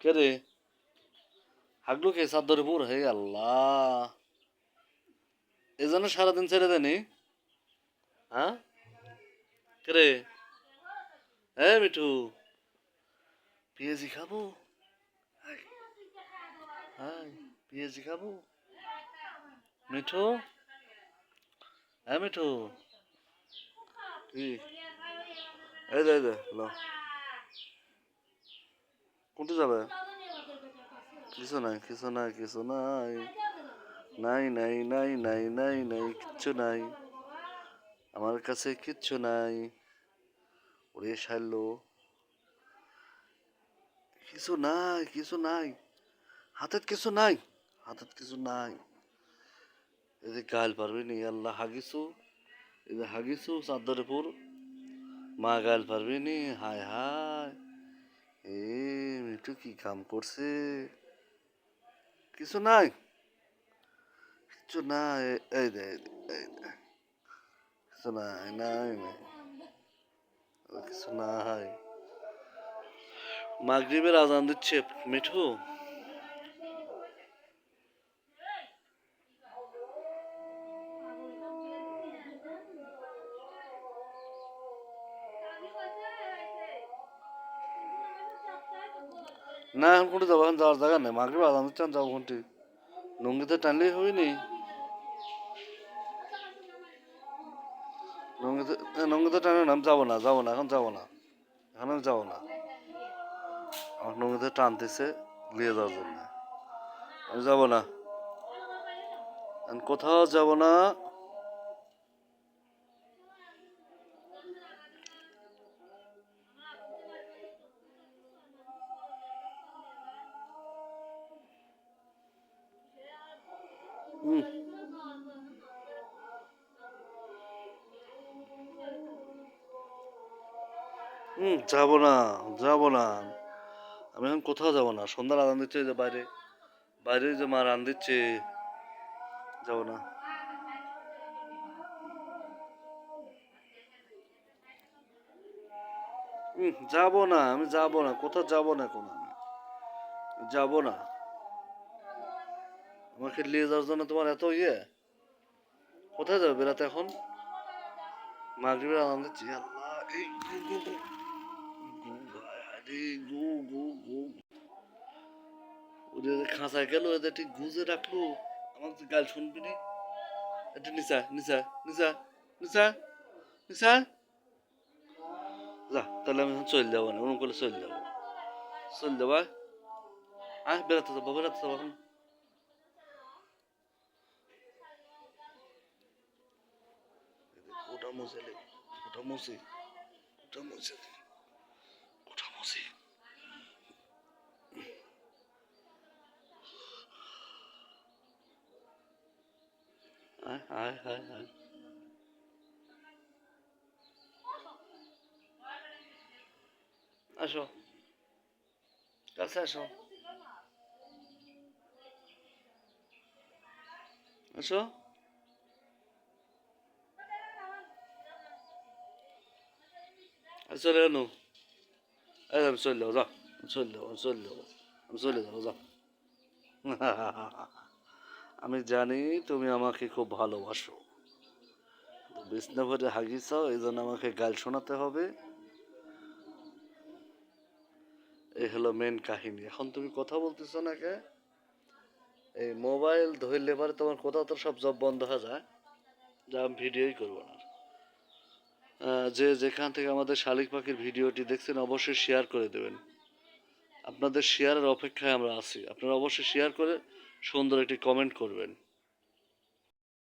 কে হাগলু কে চাদরে পুর হে আল্লাহ। এই জন্য সারাদিন ছেড়ে দেনি হ্যাঁ? কে রে হ্যাঁ মিঠু পেঁয়াজি খাব? হাই পেঁয়াজি খাব? মিঠু? হ্যাঁ মিঠু? এই দে, ল। কোনটা যাবে? কিছু নাই কিছু নাই কিছু নাই। নাই নাই নাই নাই নাই নাই, কিচ্ছু নাই। আমার কাছে কিচ্ছু নাই। ওরে শাইলো কিছু নাই কিছু নাই। হাতের কিছু নাই, হাতের কিছু নাই। এই যে গাল পারবি নি, আল্লাহ হাগিছু এই যে হাগিছু চাদরে পুর মা গাল পারবি নি, হায় হায়। এ মিঠু কি কাম করছে? কিছু নাই। কিছু নাই, এই কিছু নাই নাই কিছু নাই। মাগরিবের আজান দিচ্ছে মিঠু। না এখন কোনটি যাব এখন যাওয়ার জায়গা নেই। মাগরিব আজান দিচ্ছে আমি যাব কোনটি লুঙ্গিতে টানলেই হবে নি লুঙ্গিতে এ, লুঙ্গিতে টানলে না আমি যাব না যাব না এখন যাব না। এখন আমি যাব না। আমার লুঙ্গিতে টানতেছে নিয়ে যাওয়ার জন্য। আমি যাব না। কোথাও যাব না। হুম, যাব না যাব না। আমি এখন কোথাও যাব না। সন্ধ্যা রান দিচ্ছে যে বাইরে। বাইরে যে মা রান দিচ্ছে যাব না। যাব না, আমি যাব না। কোথাও যাব না কোনো আমি। যাব না। আমাকে নিয়ে যাওয়ার জন্য তোমার এত ইয়ে? কোথায় যাবে বেড়াতে এখন? মাগরিবের আনন্দ দিচ্ছি। আল্লাহ, এই আরে গু গু গু ওদের যে খাঁচায় গেল এদের ঠিক গুজে রাখল আমার তো গাল শুনবি নি এটা নিচা নিচা নিচা নিচা নিচা যা তাহলে আমি চলে যাব না ওরকম করলে চলে যাব চলে যাব। আয় বেড়াতে যাব বেড়াতে যাব এখন ওটা মুছে ওটা মুছে ওটা মুছে আয় আয় আয় আয় আসো কাছে আসো আসো চলে এনো চলে যাব যা আমি চলে যাব আমি চলে যাব আমি চলে যাব যা আমি জানি তুমি আমাকে খুব ভালোবাসো। বিছনা ভরে এই জন্য আমাকে গাল শোনাতে হবে। এই হলো মেন কাহিনী। এখন তুমি কথা বলতেছো না কে? এই মোবাইল ধরলে পরে তোমার কোথাও তো সব জব বন্ধ হয়ে যায়। যা আমি ভিডিওই করব না। যে যেখান থেকে আমাদের শালিক পাখির ভিডিওটি দেখছেন, অবশ্যই শেয়ার করে দেবেন। আপনাদের শেয়ারের অপেক্ষায় আমরা আছি। আপনারা অবশ্যই শেয়ার করে সুন্দর একটি কমেন্ট করবেন।